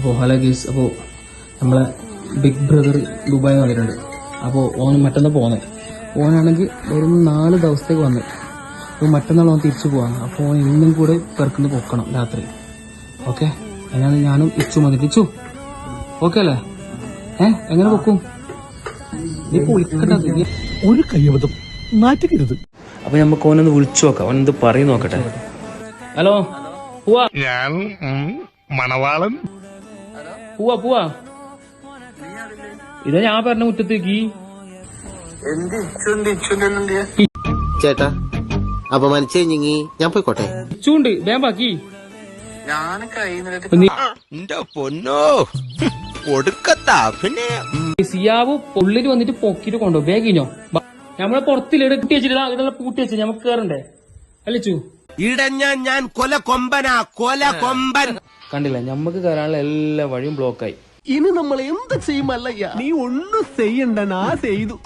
അപ്പോൾ ഹലോ ഗീസ് അപ്പോൾ നമ്മളെ ബിഗ് ബ്രദർ ദുബായ് വന്നിട്ടുണ്ട്. അപ്പോൾ ഓൻ മറ്റന്നാൾ പോകുന്നത് ഓനാണെങ്കിൽ വെറും നാല് ദിവസത്തേക്ക് വന്ന്. അപ്പോൾ മറ്റന്നാൾ ഓൻ തിരിച്ചു പോവാണ്. അപ്പോൾ ഓൻ ഇന്നും കൂടെ പെറുക്കുന്ന പൊക്കണം രാത്രി. ഓക്കെ? അതിനാണ് ഞാനും ഇച്ചു വന്നിട്ട് ഇച്ചു ഓക്കെ അല്ലേ? ഏ? എങ്ങനെ പൊക്കും? ഒരു കയ്യബദ്ധം അപ്പൊ നമുക്ക് ഓനൊന്ന് വിളിച്ചു നോക്കാം. ഓൻ എന്ത് പറയും നോക്കട്ടെ. ഹലോ? ഞാൻ മണവാളൻ. പോവാ പോവാ. ഇതാ ഞാൻ പറഞ്ഞ മുറ്റത്തേക്ക്. ചേട്ടാ അപമാനിച്ചു കഴിഞ്ഞി ഞാൻ പോയിക്കോട്ടെ? ചൂണ്ട് വേമ്പാക്കി പൊന്നോ. കൊടുക്കത്താ പിന്നെ സിയാവ് പൊള്ളിൽ വന്നിട്ട് പൊക്കിട്ട് കൊണ്ടോ കഴിഞ്ഞോ നമ്മളെ പുറത്തില്ല ഇവിടെ കുട്ടി വെച്ചിട്ട് ഇവിടെ പൂട്ടി വെച്ച് നമുക്ക് കേറണ്ടേ? അല്ലേ ചു? ഇടഞ്ഞ ഞാൻ കൊല കൊമ്പനാ കൊല കൊമ്പൻ കണ്ടില്ല നമുക്ക് കയറാനുള്ള എല്ലാ വഴിയും ബ്ലോക്കായി ഇനി നമ്മൾ എന്ത് ചെയ്യുമല്ലയ്യ നീ ഒന്നും ചെയ്യണ്ട നാ ചെയ്തു.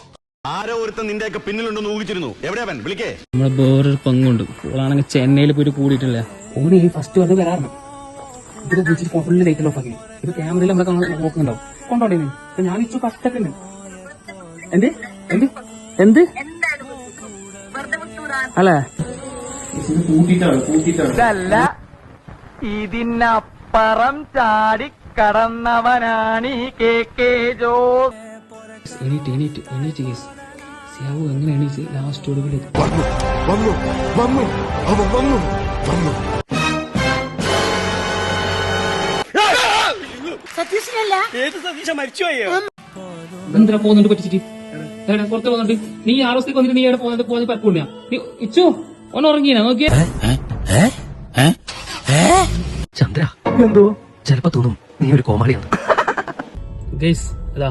ആരോ ഒരുത്തൻ നിന്റെയൊക്കെ പിന്നിലുണ്ടെന്ന് ഊഹിച്ചിരുന്നു. എവിടെയാ അവൻ? വിളിക്കേ. നമ്മളെ വേറൊരു പങ്കുണ്ട്. ഓളാണെങ്കിൽ ചെന്നൈയിൽ പോയിട്ട് കൂടിയിട്ടില്ല. ഈ ഫസ്റ്റ് വന്ന് വരാറുണ്ട് ഇത് വിളിച്ചിട്ട് ഫുള്ള് ലൈറ്റ് ഓഫ് ആക്കി. ഇത് ക്യാമറയിൽ നമ്മളെ കാണാൻ നോക്കുന്നുണ്ടാവും. കൊണ്ടോടെ ഇപ്പൊ ഞാൻ ഇച്ചു എന്ത്? എന്ത്? എന്ത്? അല്ലേ? കൂട്ടിട്ടാണ് കൂട്ടിട്ടാണ് ഇതല്ല. ഇതിനപ്പുറം ചാടി കടന്നവനാണ് ഈ കെ കെ ജോസ്. എണീറ്റ് എണീറ്റ് എണീറ്റ് കേസ്. സിയാവു എങ്ങനെ എണീറ്റ് ലാസ്റ്റ് ഒടുവിലേക്ക് വന്നു വന്നു അവ വന്നു വന്നു. എന്തിനാ പോകുന്നുണ്ട് പറ്റിച്ചിട്ട്? പുറത്ത് പോകുന്നുണ്ട്. നീ ആറോസത്തേക്ക് വന്നിട്ട് നീ എവിടെ പോകുന്നത് പോകുന്നത് പറ്റൂല. നീ ഇച്ചു ഒന്ന് ഉറങ്ങിയാ നോക്കിയേ. ചന്ദ്ര എന്തോ? ചിലപ്പോ തോന്നും നീ ഒരു കോമാളിയാണ്. അതാ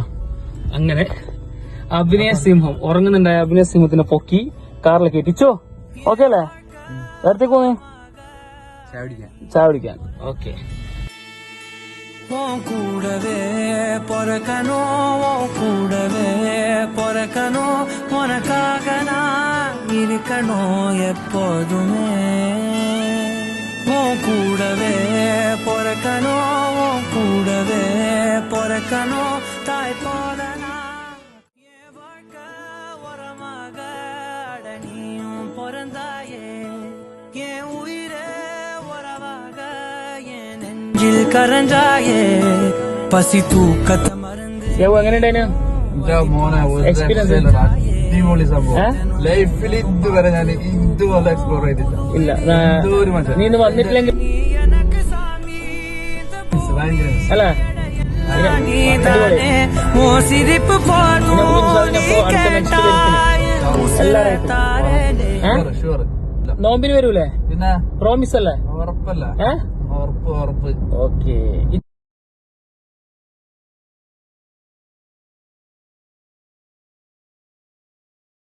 അങ്ങനെ. അഭിനയ സിംഹം ഉറങ്ങുന്നുണ്ടായ അഭിനയ സിംഹത്തിനെ പൊക്കി കാറിൽ കെട്ടിച്ചോ ഓക്കെ അല്ലേ? നേരത്തെ പോന്നെ? ചായ ഓക്കെ കൂടവേ പൊറക്കനോ കൂടവേ പൊറക്കനോ ഇരിക്കണോ എപ്പോതുമേ കൂടവേ பொறக்கணும் உன் கூடவே பொறக்கணும் தாய் போல நான் என் வாழ்க்கை உரமாக அட நீயும் பிறந்தாயே என் உயிரே உறவாக என் நெஞ்சில் கரஞ்சாயே பசி தூக்கத்தை மறந்து എങ്ങനെയുണ്ടായിരുന്നു എക്സ്പീരിയൻസ് അടിപൊളി സംഭവം ഏ? ലൈഫിൽ ഇതുവരെ ഞാൻ ഇതുപോലെ എക്സ്പ്ലോർ ചെയ്തില്ല ഇല്ല നാ- എന്തോരു മനുഷ്യൻ. നീ ഇന്ന് വന്നിട്ടില്ലെങ്കിൽ നോമ്പിന് വരൂലേ? പിന്നെ? പ്രോമിസ് അല്ലേ? ഉറപ്പല്ല. ഉറപ്പ് ഉറപ്പ്. ഓക്കെ